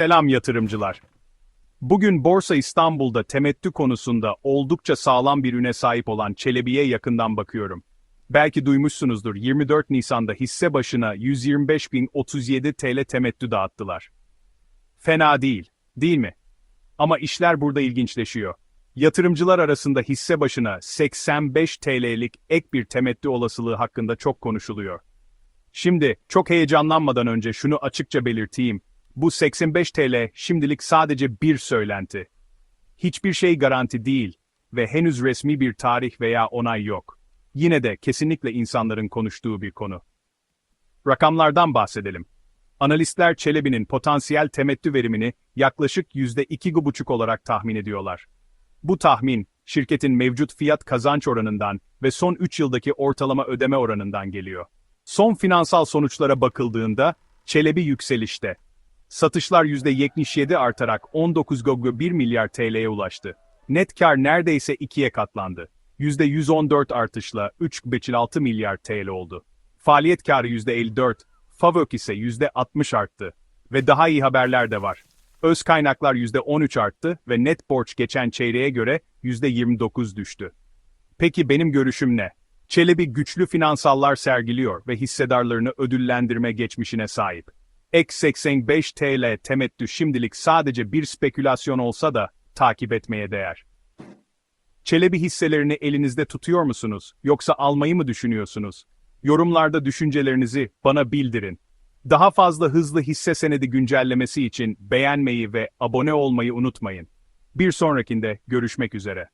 Selam yatırımcılar. Bugün Borsa İstanbul'da temettü konusunda oldukça sağlam bir üne sahip olan Çelebi'ye yakından bakıyorum. Belki duymuşsunuzdur 24 Nisan'da hisse başına 125.037 TL temettü dağıttılar. Fena değil, değil mi? Ama işler burada ilginçleşiyor. Yatırımcılar arasında hisse başına 85 TL'lik ek bir temettü olasılığı hakkında çok konuşuluyor. Şimdi, çok heyecanlanmadan önce şunu açıkça belirteyim. Bu 85 TL şimdilik sadece bir söylenti. Hiçbir şey garanti değil ve henüz resmi bir tarih veya onay yok. Yine de kesinlikle insanların konuştuğu bir konu. Rakamlardan bahsedelim. Analistler Çelebi'nin potansiyel temettü verimini yaklaşık %2,5 olarak tahmin ediyorlar. Bu tahmin, şirketin mevcut fiyat kazanç oranından ve son 3 yıldaki ortalama ödeme oranından geliyor. Son finansal sonuçlara bakıldığında, Çelebi yükselişte. Satışlar %77 artarak 19,1 milyar TL'ye ulaştı. Net kar neredeyse ikiye katlandı. %114 artışla 3,6 milyar TL oldu. Faaliyet karı %54, FAVÖK ise %60 arttı. Ve daha iyi haberler de var. Öz kaynaklar %13 arttı ve net borç geçen çeyreğe göre %29 düştü. Peki benim görüşüm ne? Çelebi güçlü finansallar sergiliyor ve hissedarlarını ödüllendirme geçmişine sahip. Ek 85 TL temettü şimdilik sadece bir spekülasyon olsa da takip etmeye değer. Çelebi hisselerini elinizde tutuyor musunuz yoksa almayı mı düşünüyorsunuz? Yorumlarda düşüncelerinizi bana bildirin. Daha fazla hızlı hisse senedi güncellemesi için beğenmeyi ve abone olmayı unutmayın. Bir sonrakinde görüşmek üzere.